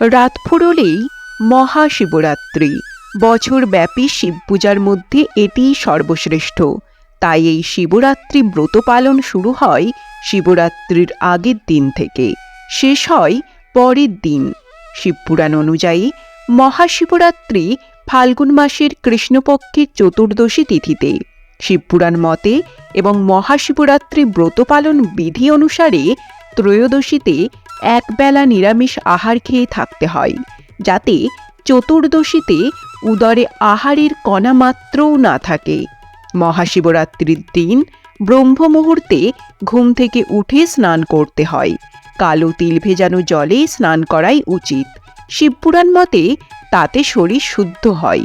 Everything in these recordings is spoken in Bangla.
রাত ফুরলেই মহাশিবরাত্রি। বছরব্যাপী শিব পূজার মধ্যে এটিই সর্বশ্রেষ্ঠ। তাই এই শিবরাত্রি ব্রত পালন শুরু হয় শিবরাত্রির আগের দিন থেকে। শেষ হয় পরের দিন। শিবপুরাণ অনুযায়ী মহাশিবরাত্রি ফাল্গুন মাসের কৃষ্ণপক্ষের চতুর্দশী তিথিতে। শিবপুরাণ মতে এবং মহাশিবরাত্রি ব্রত পালন বিধি অনুসারে ত্রয়োদশীতে একবেলা নিরামিষ আহার খেয়ে থাকতে হয়, যাতে চতুর্দশীতে উদরে আহারের কণা মাত্রও না থাকে। মহাশিবরাত্রির দিন ব্রহ্ম মুহূর্তে ঘুম থেকে উঠে স্নান করতে হয়। কালো তিল ভেজানো জলে স্নান করাই উচিত। শিবপুরাণ মতে তাতে শরীর শুদ্ধ হয়।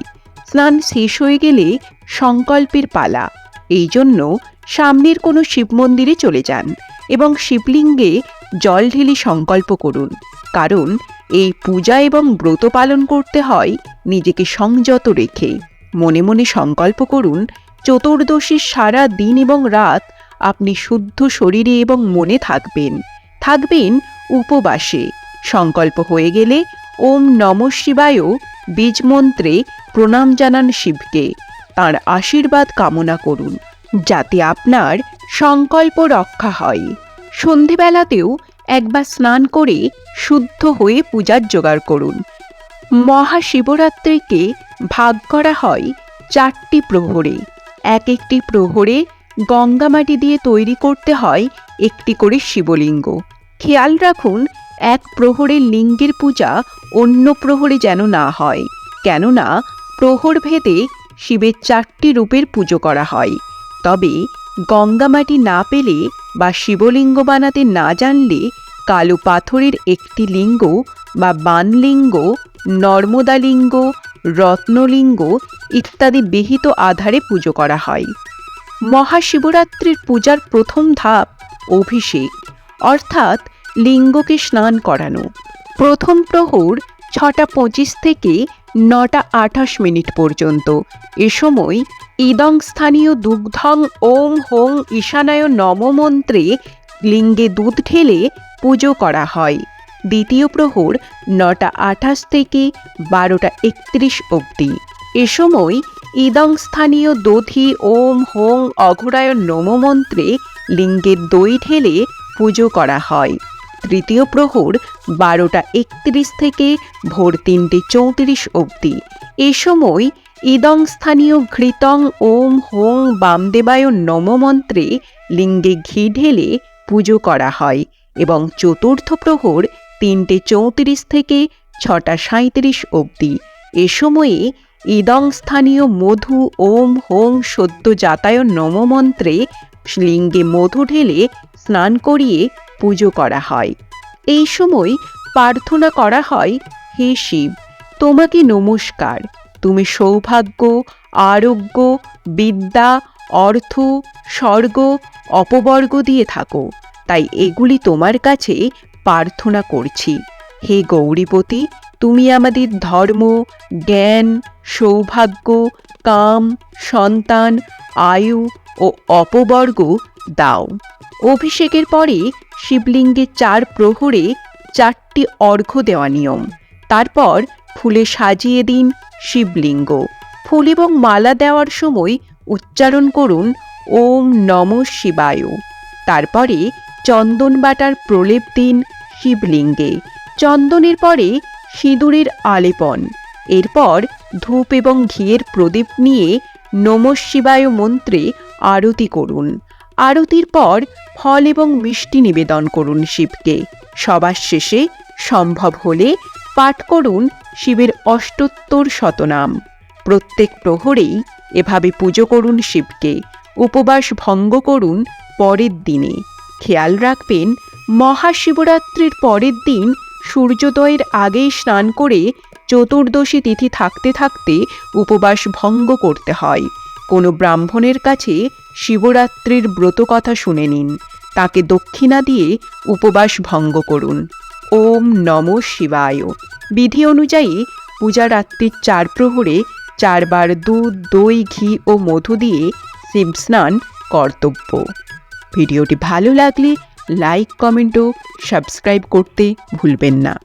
স্নান শেষ হয়ে গেলে সংকল্পের পালা। এই জন্য সামনের কোনো শিব মন্দিরে চলে যান এবং শিবলিঙ্গে জল ঢেলে সংকল্প করুন। কারণ এই পূজা এবং ব্রত পালন করতে হয় নিজেকে সংযত রেখে। মনে মনে সংকল্প করুন, চতুর্দশীর সারা দিন এবং রাত আপনি শুদ্ধ শরীরে এবং মনে থাকবেন। থাকবেন উপবাসে। সংকল্প হয়ে গেলে ওম নম শিবায়ও বীজ মন্ত্রে প্রণাম জানান শিবকে। তার আশীর্বাদ কামনা করুন, যাতে আপনার সংকল্প রক্ষা হয়। সন্ধেবেলাতেও একবার স্নান করে শুদ্ধ হয়ে পূজার জোগাড় করুন। মহাশিবরাত্রিকে ভাগ করা হয় চারটি প্রহরে। এক একটি প্রহরে গঙ্গামাটি দিয়ে তৈরি করতে হয় একটি করে শিবলিঙ্গ। খেয়াল রাখুন, এক প্রহরের লিঙ্গের পূজা অন্য প্রহরে যেন না হয়, কেননা প্রহর ভেদে শিবের চারটি রূপের পুজো করা হয়। তবে গঙ্গামাটি না পেলে বা শিবলিঙ্গ বানাতে না জানলে কালো পাথরের একটি লিঙ্গ বা বানলিঙ্গ, নর্মদালিঙ্গ, রত্নলিঙ্গ ইত্যাদি বিহিত আধারে পুজো করা হয়। মহাশিবরাত্রির পূজার প্রথম ধাপ অভিষেক, অর্থাৎ লিঙ্গকে স্নান করানো। প্রথম প্রহর ছটা পঁচিশ থেকে নটা আঠাশ মিনিট পর্যন্ত। এ সময় ইদং স্থানীয় দুগ্ধং ওং হোং ঈশানায় নম মন্ত্রে লিঙ্গে দুধ ঢেলে পুজো করা হয়। দ্বিতীয় প্রহর নটা আঠাশ থেকে বারোটা একত্রিশ অবধি। এ সময় ইদং স্থানীয় দধি ওম হোং অঘোরায় নম মন্ত্রে লিঙ্গের দই ঢেলে পুজো করা হয়। তৃতীয় প্রহর বারোটা একত্রিশ থেকে ভোর তিনটে চৌত্রিশ অবধি। এ সময় ইদং স্থানীয় ঘৃতং ওম হোং বামদেবায় নম মন্ত্রে লিঙ্গে ঘি ঢেলে পুজো করা হয় এবং চতুর্থ প্রহর তিনটে চৌত্রিশ থেকে ছটা সাঁত্রিশ অবধি। এ সময়ে ইদং স্থানীয় মধু ওম হোং সদ্য যাতায় নম মন্ত্রে লিঙ্গে মধু ঢেলে স্নান করিয়ে পুজো করা হয়। এই সময় প্রার্থনা করা হয়, হে শিব, তোমাকে নমস্কার। তুমি সৌভাগ্য, আরোগ্য, বিদ্যা, অর্থ, স্বর্গ, অপবর্গ দিয়ে থাকো। তাই এগুলি তোমার কাছে প্রার্থনা করছি। হে গৌরীপতি, তুমি আমাদের ধর্ম, জ্ঞান, সৌভাগ্য, কাম, সন্তান, আয়ু ও অপবর্গ দাও। অভিষেকের পরে শিবলিঙ্গে চার প্রহরে চারটি অর্ঘ্য দেওয়া নিয়ম। তারপর ফুলে সাজিয়ে দিন শিবলিঙ্গ। ফুল এবং মালা দেওয়ার সময় উচ্চারণ করুন, ওম নম শিবায়। তারপরে চন্দন বাটার প্রলেপ দিন শিবলিঙ্গে। চন্দনের পরে সিঁদুরের আলেপন। এরপর ধূপ এবং ঘিয়ের প্রদীপ নিয়ে নম শিবায় মন্ত্রে আরতি করুন। আরতির পর ফল এবং মিষ্টি নিবেদন করুন শিবকে। সবার শেষে সম্ভব হলে পাঠ করুন শিবের অষ্টোত্তর শতনাম। প্রত্যেক প্রহরেই এভাবে পুজো করুন শিবকে, উপবাস ভঙ্গ করুন পরের দিনে। খেয়াল রাখবেন, মহাশিবরাত্রির পরের দিন সূর্যোদয়ের আগেই স্নান করে চতুর্দশী তিথি থাকতে থাকতে উপবাস ভঙ্গ করতে হয়। কোনো ব্রাহ্মণের কাছে শিবরাত্রির ব্রত কথা শুনে নিন। তাকে দক্ষিণা দিয়ে উপবাস ভঙ্গ করুন। ওম নম শিবায়। বিধি অনুযায়ী পূজা রাত্রির চার প্রহরে চারবার দুধ, দই, ঘি ও মধু দিয়ে শিব স্নান কর্তব্য। ভিডিওটি ভালো লাগলে লাইক, কমেন্ট ও সাবস্ক্রাইব করতে ভুলবেন না।